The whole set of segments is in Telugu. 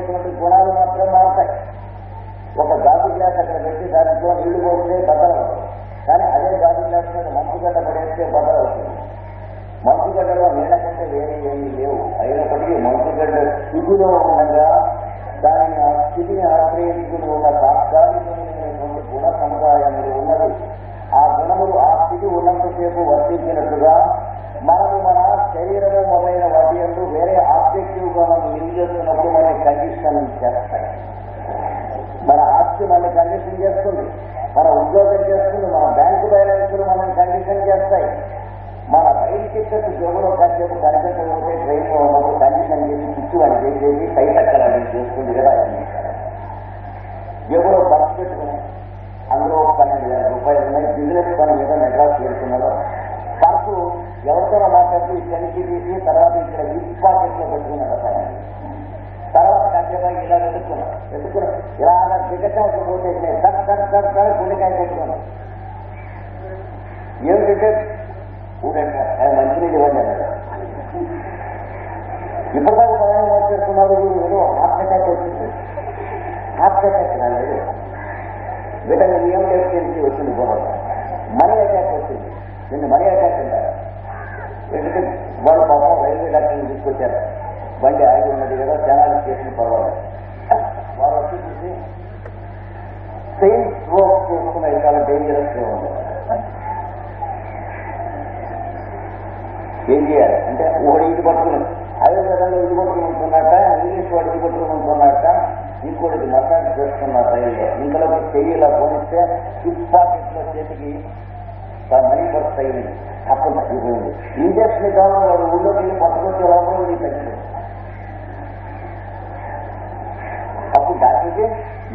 ఉండేటువంటి గుణాలు మాత్రం మారుతాయి. ఒక గాజు గ్లాస్ అక్కడ పెట్టి దాంట్లో నీళ్ళు పోస్తే బద్దలు కానీ అదే గాజు గ్లాస్ మీద మంచుగడ్డ పడేస్తే బద్దలు అవుతుంది. మంచుగడ్డలో నీళ్ళ కంటే వేరే ఏమి లేవు. అయినప్పటికీ మంచుగడ్డ స్థితిలో ఉండగా దాని ఆ స్థితిని ఆశ్రయించుకుని ఉన్న తాత్కాలికమైనటువంటి గుణ సముదాయంలో ఉన్నది ఆ గుణములు ఆ స్థితి ఉన్నంతసేపు వర్తించినట్లుగా మనము మన శరీరము మొదలైన వాటి వేరే ఆ గా మనం లింక్ చేస్తున్నప్పుడు మన కండిషన్ చేస్తాయి మన ఆస్తి మన కండిషన్ చేస్తుంది. మన ఉద్యోగం చేస్తుంది. మన బ్యాంకు బ్యాలెన్స్లు మనం కండిషన్ చేస్తాయి. మన రైలు టికెట్ జోబులో కాసేపు కనిపెట్ట ఉంటే ట్రైన్లో ఉన్నప్పుడు కండిషన్ చేసి పిచ్చు అని చేసేది సైతక్కలని చేస్తుంది కదా అని మాట్లాడుతూ ఈ తనిఖీ తీసి తర్వాత ఇక్కడ గిఫ్ట్ పాకెట్లో పెట్టుకున్నాడు అతను తర్వాత కాసేపు ఇలా వెతుక్కున్నాడు వెతుక్కున్నాడు ఇలా దిగటానికి పోతే సర్ సర్ సర్ సర్ గుండెకాయ పెట్టుకున్నాడు ఏమిటంటే ఊరంటే మంచినీళ్ళు ఇవ్వండి అన్నాడు. ఇప్పటిదాకా బాగా మాట్లాడుతున్నారు వీరు ఏదో హార్ట్ అటాక్ వచ్చింది. హార్ట్ అటాక్ రాలేదు విటమిన్ ఏం డెఫిషియన్సీ వచ్చింది బోధన మనీ అటాక్ వచ్చింది. దీన్ని మనీ అటాక్ అంటారు. వాళ్ళు పాపం రైల్వే డాక్టర్ని తీసుకొచ్చారు. బండి ఆగి ఉన్నది కదా జనాలు చేసిన పర్వాలేదు. వారు వచ్చి చూసి సెయిన్ స్ట్రోక్ చేసుకున్న చాలా డేంజరస్గా ఉంది ఏం చేయాలి? అంటే ఒకటి ఇది పట్టుకుని అదే విధంగా ఇది పట్టుకుని ఉంటున్నట్ట ఇంగ్లీష్ వాడు ఇది పట్టుకుని ఉంటున్నట్ట ఇంకోటి మసాజ్ చేస్తున్నారు రైల్లో ఇంతలోకి చెయ్యి ఇలా పోనిస్తే సిక్స్ పాకెట్లో చేతికి మనీ పర్స్ అయింది అప్పుడు తగ్గిపోయింది ఇంజక్షన్ కావాలి వాడు ఊళ్ళో వెళ్ళి పట్టుకొచ్చే లోపల నీ తగ్గిపోయింది అప్పుడు డాక్టర్కి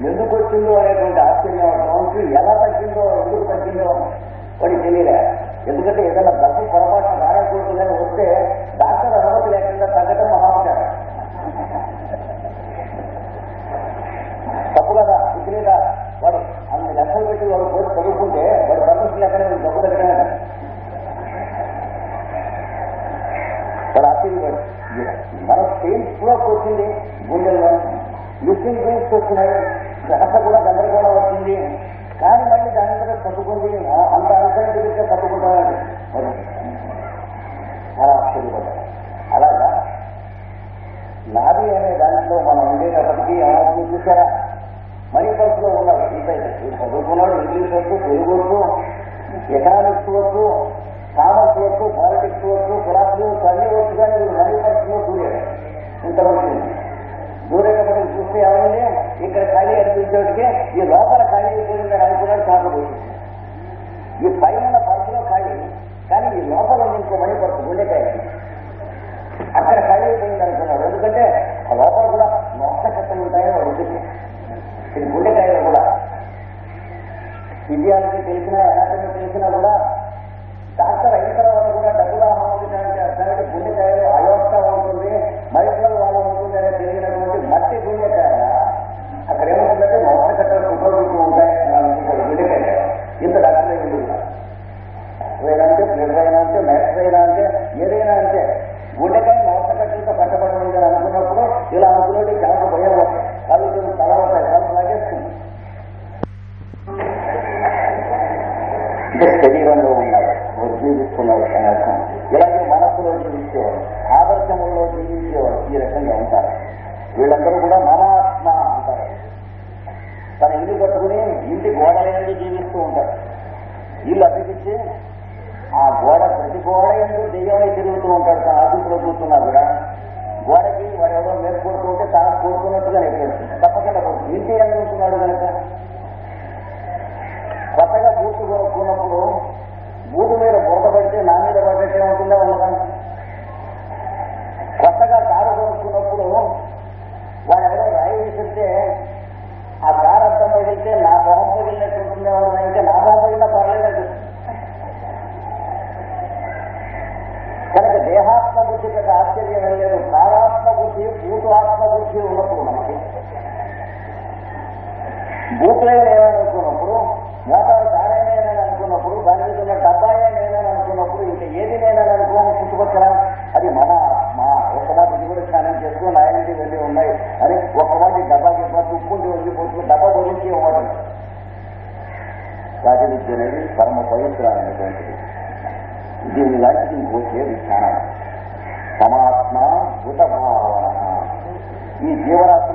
ఎందుకు వచ్చిందో అనేటువంటి ఆశ్చర్యం అవసరం ఎలా తగ్గిందో ఎందుకు తగ్గిందో వాడికి తెలియలే ఎందుకంటే ఏదైనా లిస్టింగ్ పెయిన్స్ వచ్చినాయి దశ కూడా గందరగోళం వచ్చింది కానీ మళ్ళీ దాని మీద తట్టుకుంది అంత అన్సైంటిఫిక్గా చాలా ఆశ్చర్యపడ్డాడు అలాగా? నాది అనే దాంట్లో మనం ఉండేటప్పటికీ ఏమవుతుంది చూసారా మనీ పర్సులో ఉన్నాడు ఇంతైతే చదువుకున్నాడు ఇంగ్లీష్ వచ్చు తెలుగు వచ్చు ఎకనామిక్స్ వచ్చు కామర్స్ వచ్చు పాలిటిక్స్ వచ్చు ఫిలాసఫీ వచ్చు అన్ని వచ్చు కానీ వీడు మనీ పర్సులో దూరాడు ఇంతవరకు దూరేటప్పటికి చూస్తే ఎవరు ఈ లోపల ఖాళీ అయిపోయిందని అనుకున్నాడు కాకపోయింది. ఈ పైన పర్సులో ఖాళీ కానీ ఈ లోపల ఉంది ఇంకో మనీ పర్సు గుండెకాయ అక్కడ ఖాళీ అయిపోయింది అనుకున్నాడు. ఎందుకంటే జీవిస్తున్నాడు అని అర్థం ఇలాగే మనస్సులో జీవించేవారు ఆదర్శముల్లో జీవించేవారు ఈ రకంగా ఉంటారు. వీళ్ళందరూ కూడా మనాత్మ అంటారు. తన ఇల్లు కట్టుకుని ఇంటి గోడలందు జీవిస్తూ ఉంటారు. ఇల్లు అతికిచ్చి ఆ గోడ ప్రతి గోడ ఎందుకు దెయ్యమై తిరుగుతూ ఉంటాడు. తన ఆఫీసులో కూర్చున్నా కూడా గోడకి వాడు ఎవరో మేలు కొడుతూ తాను కోరుకున్నట్టుగా నెట్టేస్తుంది తప్పకుండా ఇంటి ఎందుకు ఉంటున్నాడు కనుక భూపేనే అనుకున్నప్పుడు మోటారు కారే అనుకున్నప్పుడు దాని మీద ఉన్న డబ్బాయే నేనని అనుకున్నప్పుడు ఇంకా ఏది నేనని అనుకోని చుట్టుపక్కల. అది మన మా ఒక వాటి కూడా స్నానం చేసుకుని ఆయనకి వెళ్ళి ఉన్నాయి. అని ఒక వాటి డబ్బా చెప్పా తుక్కుంటూ వెళ్ళిపోతుంది డబ్బా గురించి ఇవ్వడం రాజ విద్య అనేది పరమ పవిత్రమైనటువంటిది. దీని లాంటిది ఇంకోసే విజ్ఞానం సమాత్మ భూత భావన ఈ జీవరాశి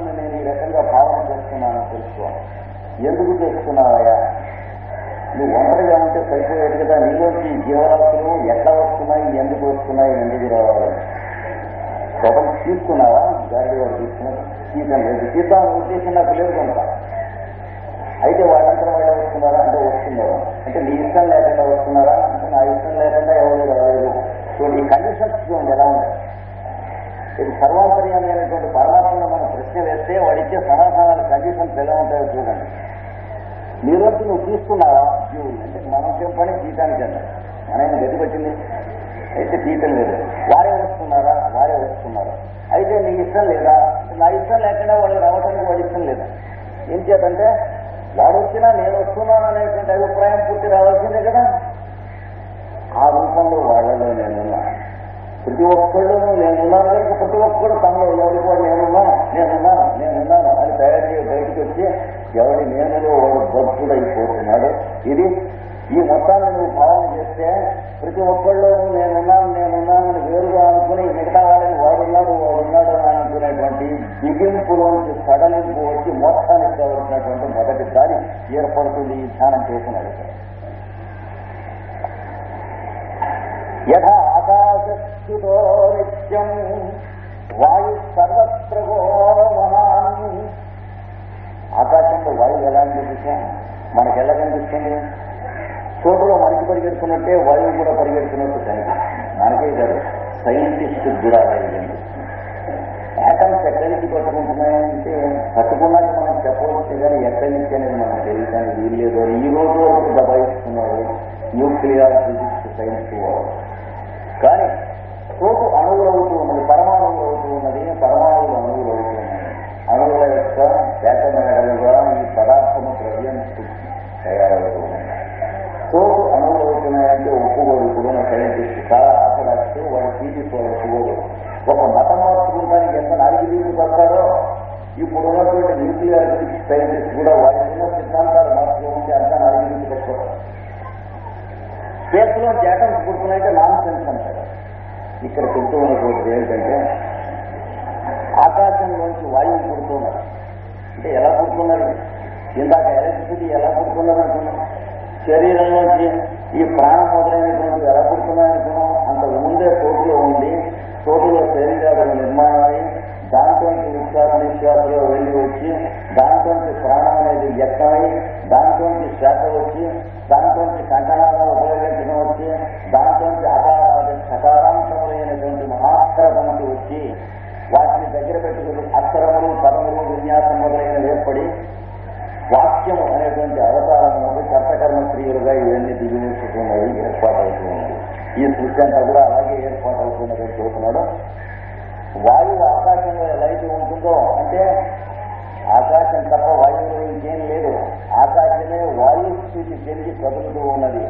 ఎందుకు చేస్తున్నావయ్యా నువ్వు ఒంటరిగా ఉంటే సరిపోయేది కదా. నీలోంచి జీవరాశులు ఎట్లా వస్తున్నాయి ఎందుకు వస్తున్నాయి ఎందుకు రావాలి? కోపం తీసుకున్నావా? గాడి వాడు తీసుకున్నాడు తీసాను లేదు. తీద్దామని ఉద్దేశం నాకు లేదు కనుక అయితే వాళ్ళంతా వాళ్ళే వస్తున్నారా? అంటే వస్తున్నారు. అంటే నీ ఇష్టం లేకుండా వస్తున్నారా? అంటే నా ఇష్టం లేకుండా ఎవరు రాలేదు. సో నీ కండిషన్స్ చూడండి ఎలా ఉన్నాయి? ఇది సర్వాంతర్యమైనటువంటి పరమాత్మను మనం ప్రశ్న వేస్తే వాడిచ్చే సమాధానాలు కండిషన్స్ ఎలా ఉంటాయో చూడండి. నీరోజు నువ్వు తీసుకున్నావా యూ అంటే మనం చెప్పని జీతానికి అన్నారు మన గది అయితే తీయటం లేదు. వారే వస్తున్నారా? వారే వస్తున్నారా? అయితే నీ ఇష్టం లేదా? నా ఇష్టం లేకుండా వాళ్ళు రావడానికి వాళ్ళ ఇష్టం లేదా? ఏం చేతంటే వాడు వచ్చినా నేను వస్తున్నాను అనేటువంటి అభిప్రాయం పూర్తి రావాల్సిందే కదా. ఆ రూపంలో వాళ్ళలో నేనున్నా. ప్రతి ఒక్కళ్ళు నేనున్నాను కనుక ప్రతి ఒక్కరు తమలో ఎవరి కూడా నేనున్నా? నేనున్నా నేనున్నాను అని తయారు చేసి బయటికి వచ్చి ఎవరి నేనులో వాడు భక్తుడైపోతున్నాడు. ఇది ఈ మొత్తాన్ని నువ్వు భావన చేస్తే ప్రతి ఒక్కళ్ళు నేనున్నాను నేనున్నానని వేరుగా అనుకుని మిగతా వాళ్ళని వాడున్నాడు వాడున్నాడు అని అనుకునేటువంటి బిగింపులోంచి సడలింపు వచ్చి మోక్షానికి కావలసినటువంటి మొదటిసారి ఏర్పడుతుంది ఈ ధ్యానం చేసినది యథా ఆకాశస్థితో నిత్యం వాయు సర్వత్ర గోమహా ఆకాశంలో వాయువు ఎలా అనిపిస్తాం మనకి ఎలా కనిపిస్తుంది చోటులో మనిషి పరిగెడుతున్నట్టే వాయువు కూడా పరిగెడుతున్నట్టు కనిపిస్తుంది మనకే కాదు సైంటిస్ట్ కూడా అలాగే కనిపిస్తుంది యాటమ్స్ ఎక్కడి నుంచి పట్టుకుంటున్నాయంటే పట్టుకున్నాక మనం చెప్పవచ్చు కానీ ఎక్కడి నుంచి అనేది మనం తెలియటానికి వీల్లేదు ఈ రోజు వరకు దబాయిస్తున్నారు న్యూక్లియర్ ఫిజిక్స్ సైన్స్ వాళ్ళు కానీ చోటు అణువులు అవుతూ ఉన్నది పరమాణువులు అవుతూ ఉన్నది పరమాణు యొక్క ఈ పదార్థము ద్రవ్యం తయారవుతూ ఉన్నాయి చోటు అణువులు ఒప్పుకోడు ఇప్పుడున్న సైంటిస్ట్ చాలా ఆశరాస్తూ వాడు ఫిజిక్స్ ఒప్పుకోడు ఒక మతం మార్చుకుంటానికి ఎంత నాలుగు వీలు పడతారో ఇప్పుడు ఉన్నటువంటి న్యూక్లియర్ ఫిజిక్స్ సైంటిస్ట్ కూడా వాళ్ళ సిద్ధాంతాలు మార్చుకుంటే అంతా నాలుగు వీలు పట్టుకోవడం స్పేస్లో జాటమ్స్ పుడుతున్నాయంటే నాన్ సెన్స్ అంటారు. ఇక్కడ చెప్తూ ఉన్నటువంటిది ఏంటంటే ఆకాశంలోంచి వాయువు పుడుతున్నారు అంటే ఎలా పుడుతున్నారు ఇందాక ఎలక్ట్రిసిటీ ఎలా పుడుతున్నారు అనుకున్నాం. శరీరంలోంచి ఈ ప్రాణం మొదలైనటువంటి ఎలా పుడుతున్నాయి అంత ముందే చోటులో ఉండి చోటులో శరీరాలు నిర్మాణం అయి దాంట్లో విశ్వాస నిశ్వాసలో వెళ్ళి వచ్చి దాంట్లో ప్రాణం అనేది వ్యక్తమై దాంట్లో శ్వాస వచ్చి దాంట్లో కంటనాలను ఉపయోగించడం వచ్చి దాంట్లో అకారాలు సకారాంతములైనటువంటి మహాక్షరములు వచ్చి వాటిని దగ్గర పెట్టుకుని సన్యాసం మొదలైన ఏర్పడి వాక్యం అనేటువంటి అవతారములకు కర్తకర్మ క్రియలుగా ఇవన్నీ దిగునిస్తున్నాయి ఏర్పాటవుతూ ఉన్నాయి ఈ సృష్టి అంతా కూడా అలాగే ఏర్పాటవుతున్నదని చూస్తున్నాడు వాయువు ఆకాశంలో ఎలా అయితే ఉంటుందో అంటే ఆకాశం తప్ప వాయువులో ఇంకేం లేదు. ఆకాశమే వాయు స్థితి చెంది కదులుతూ ఉన్నది.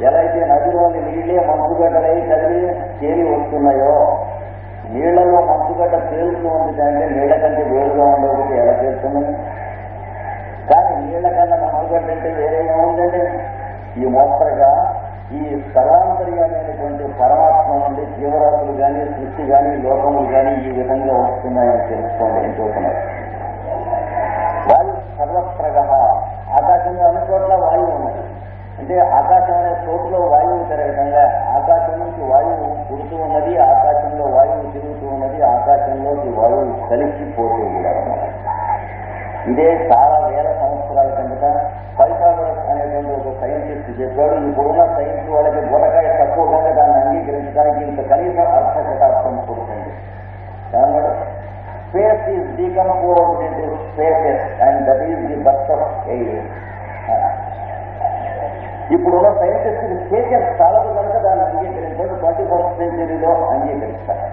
ఎలా అయితే నదిలోని నీళ్ళే మంచుగడ్డలై కదిలి చేరి వస్తున్నాయో నీళ్ళలో మంచుగడ్డ తేలుతూ ఉంది అంటే నీళ్ళ కంటే వేరుగా ఉండేది ఎలా తేలుతుంది కానీ నీళ్ళ కన్నా మంచుగడ్డ అంటే వేరేగా ఉందండి. ఈ మోస్తరుగా ఈ స్థలాంతర్యమైనటువంటి పరమాత్మ నుండి జీవరాశులు కానీ సృష్టి కానీ లోకములు కానీ ఈ విధంగా వస్తున్నాయని తెలుసుకోండి ఏం చూస్తున్నారు వాయు సర్వత్రగ. ఆకాశంలో అన్ని చోట్ల వాయువు ఉన్నది. అంటే ఆకాశం అనే చోటులో వాయువు తిరగటంగా ఆకాశం నుంచి వాయువు పుడుతూ ఉన్నది ఆ ఇదే చాలా వేల సంవత్సరాల కిందట పైథాగరస్ అనేటువంటి ఒక సైంటిస్ట్ చెప్పాడు. ఇప్పుడున్న సైన్స్ వాళ్ళకి బుడకాయ తక్కువ కనుక దాన్ని అంగీకరించడానికి ఇంత కనీస అర్థ శతాబ్దం పుడుతుంది. ఏమన్నాడు space is decompose into spaces and that is the birth of air ఇప్పుడున్న సైంటిస్ట్ స్పేసెస్ చాలదు కనుక దాన్ని అంగీకరించాడు. ట్వంటీ ఫస్ట్ సెంచరీలో అంగీకరిస్తారు.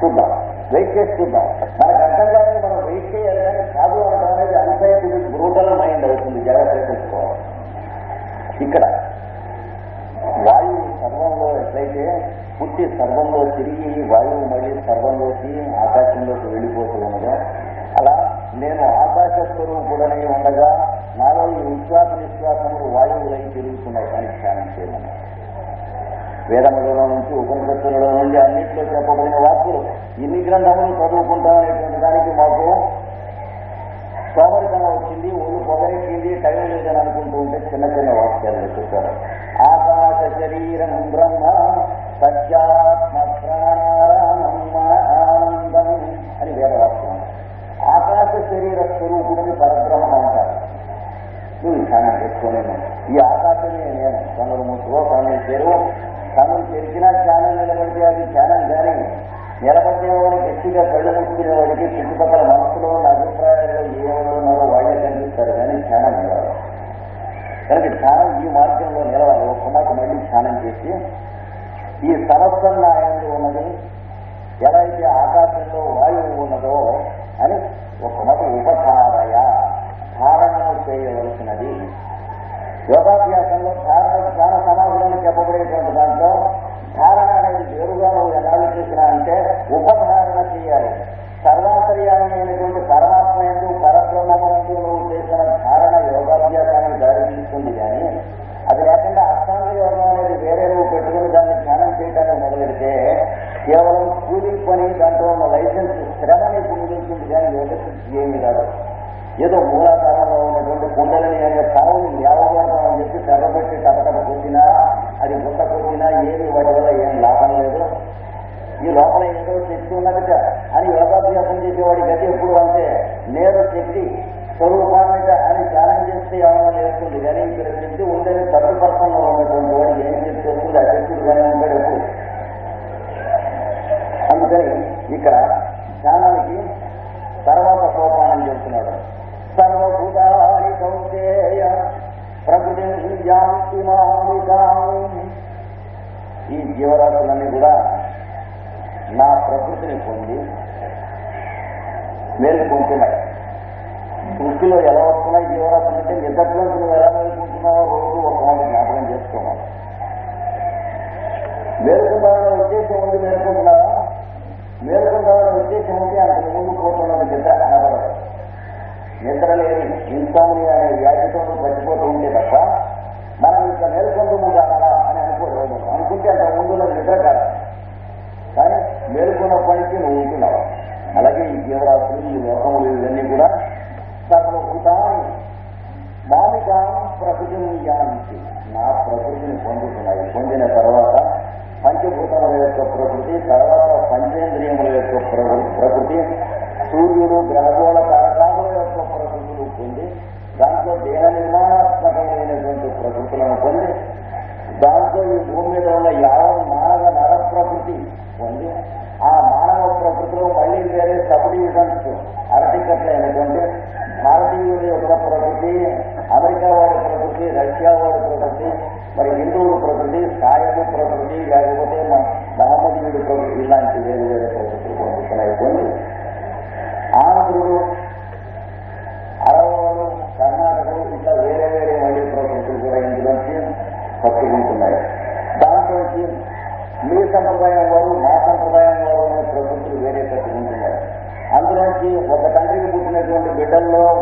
చూద్దాం. వెయిట్ చేసి మనకు అర్థం కాదని మనం వెయిట్ చేయాలి కానీ కాదు అనడం అనేది అన్సైంటిఫిక్ బ్రూటల్ మైండ్ అవుతుంది. జాగ్రత్త తెలుసుకోవాలి. ఇక్కడ వాయువు సర్వంలో ఎట్లయితే పుట్టి సర్వంలో తిరిగి వాయువు మళ్ళీ సర్వంలోకి ఆకాశంలోకి వెళ్ళిపోతూ ఉన్నదో అలా నేను ఆకాశ స్వరూపుడనై ఉండగా నాలో ఈ విశ్వాస నిశ్వాసములు వాయువులై తిరుగుతున్నాయి అని ధ్యానం చేయమన్నారు వేదములలో నుంచి ఉపనిషత్తులలో ఇన్ని గ్రంథములు చదువుకుంటామనేటువంటి దానికి మాకు సోమరితనం వచ్చింది. ఒళ్ళు పొగరెక్కింది టైం లేదని అనుకుంటూ ఉంటే చిన్న చిన్న వాక్యాలు చూశారు ఆకాశ శరీరం బ్రహ్మ సత్యాత్మ ప్రాణారామం మన ఆనందం అని వేదవాక్యం ఆకాశ శరీర స్వరూపుడిని పరబ్రహ్మ అంటారు. నువ్వు ధ్యానం చేసుకొని ఈ ఆకాశమే నేను. కనులు ముసుగో కనులు చెరువు కనులు తెరిచినా ధ్యానం నిలబడితే అది ధ్యానం కానీ నిలబడేవాడు గట్టిగా కళ్ళు ముట్టుకునే వాడికి చుట్టుపక్కల మనసులో ఉన్న అభిప్రాయాలు ఏమైనా ఉన్నారో వాళ్ళే కనిపిస్తారు. కానీ ధ్యానం నిలవాలి కనుక ధ్యానం ఈ మార్గంలో నిలవాలి ఒక్క మాట మళ్ళీ ధ్యానం చేసి ఈ సమస్తం నాయంలో ఉన్నది ఎలా అయితే ఆకాశంలో వాయువు ఉన్నదో అని ఒక మాట ఉపధారయ ధారణను చేయవలసినది. యోగాభ్యాసంలో ధారణ ధ్యాన సమాధానం చెప్పబడేటువంటి దాంట్లో ధారణ అనేది వేరుగా నువ్వు చేసినా అంటే ఉపధారణ చేయాలి. సర్వాంతర్యామి పరమాత్మ ఎందు పరబ్రహ్మమందు నువ్వు చేసిన ధారణ యోగాభ్యాసాన్ని దారిస్తుంది కానీ అది లేకుండా అష్టాంగ యోగం అనేది వేరే నువ్వు పెట్టుకుని దాన్ని ధ్యానం చేయడానికి మొదలెడితే కేవలం కూలింగ్ పని దాంట్లో ఉన్న లైసెన్స్ శ్రమని పొందుతుంది కానీ యోగశక్తి ఏమి కాదు. ఏదో మూలాధారంలో ఉన్నటువంటి కుండలని అనే తనని లేవగలడం అని చెప్పి తెరబెట్టి టపటప కూర్చినా అది గుట్ట కూర్చినా ఏమి వాటి వల్ల ఏం లాభం ఈ లోపల ఏదో శక్తి ఉన్నదిట అని యోగాభ్యాసం చేసేవాడి గతి ఎప్పుడు అంటే నేను శక్తి స్వరూపాన్నిట అని ధ్యానం చేస్తే ఏమైనా నేర్చుకుంది? కానీ ఇక్కడ శక్తి ఉండేది థర్టీ పర్సెంట్లో ఉన్నటువంటి వాడు ఏం శక్తి ఆ శక్తుడు కానీ ఉంటాడు ఎప్పుడు? అందుకని ఇక్కడ ధ్యానానికి తర్వాత సోపానం చేస్తున్నాడు. సర్వభూతాని కౌంతేయ ప్రకృతి ఈ జీవరాశులన్నీ కూడా నా ప్రకృతిని పొంది మేలుకుంటున్నాయి సృష్టిలో ఎలా వస్తున్నాయి జీవరాశులు అంటే నిద్రలో నువ్వు ఎలా మేలుకుంటున్నావో రోజు ఒక మాట జ్ఞాపకం చేసుకోవాలి. మేలుకుంటామనే ఉద్దేశం ఉంది మేలుకుంటున్నావా? మేలుకుంటామనే ఉద్దేశం ఉంది అంత ముందు పోతున్నది నిద్ర కనబడదు. నిద్ర లేని ఇన్సామి అనే వ్యాధితో నువ్వు చచ్చిపోతూ ఉంటే తప్ప మనం ఇంకా మేలుకుంటూ ఉండాలా అని అనుకోలేదు అనుకుంటే అంత ముందులో నిద్ర కాదు. పైకి నువ్వు ఉంటున్నావు అలాగే ఈ జీవరాశులు ఈ లోకములు ఇవన్నీ కూడా సర్వభూతాన్ని మామిగా ప్రకృతిని యాంతి నా ప్రకృతిని పొందుతున్నాయి. పొందిన తర్వాత పంచభూతముల యొక్క ప్రకృతి తర్వాత పంచేంద్రియముల యొక్క ప్రకృతి సూర్యుడు గ్రహగోళ కారకాముల యొక్క ప్రకృతులు పొంది దాంట్లో దేహ నిర్మాణాత్మకమైనటువంటి ప్రకృతులను పొంది దాంతో ఈ భూమి మీద ఉన్న యావ నాగ నర ప్రకృతి పొంది ఆ మానవ ప్రకృతిలో మళ్ళీ వేరే సబ్డివిజన్స్ అరటికట్లైనటువంటి భారతీయుల యొక్క ప్రకృతి అమెరికా వాడి ప్రకృతి రష్యా వాడి ప్రకృతి మరి హిందువుల ప్రకృతి సాయము ప్రకృతి లేకపోతే మహమ్మదీయుడి ప్రకృతి ఇలాంటి వేరు వేరే ప్రకృతులు పొందుతున్నాయి Gracias.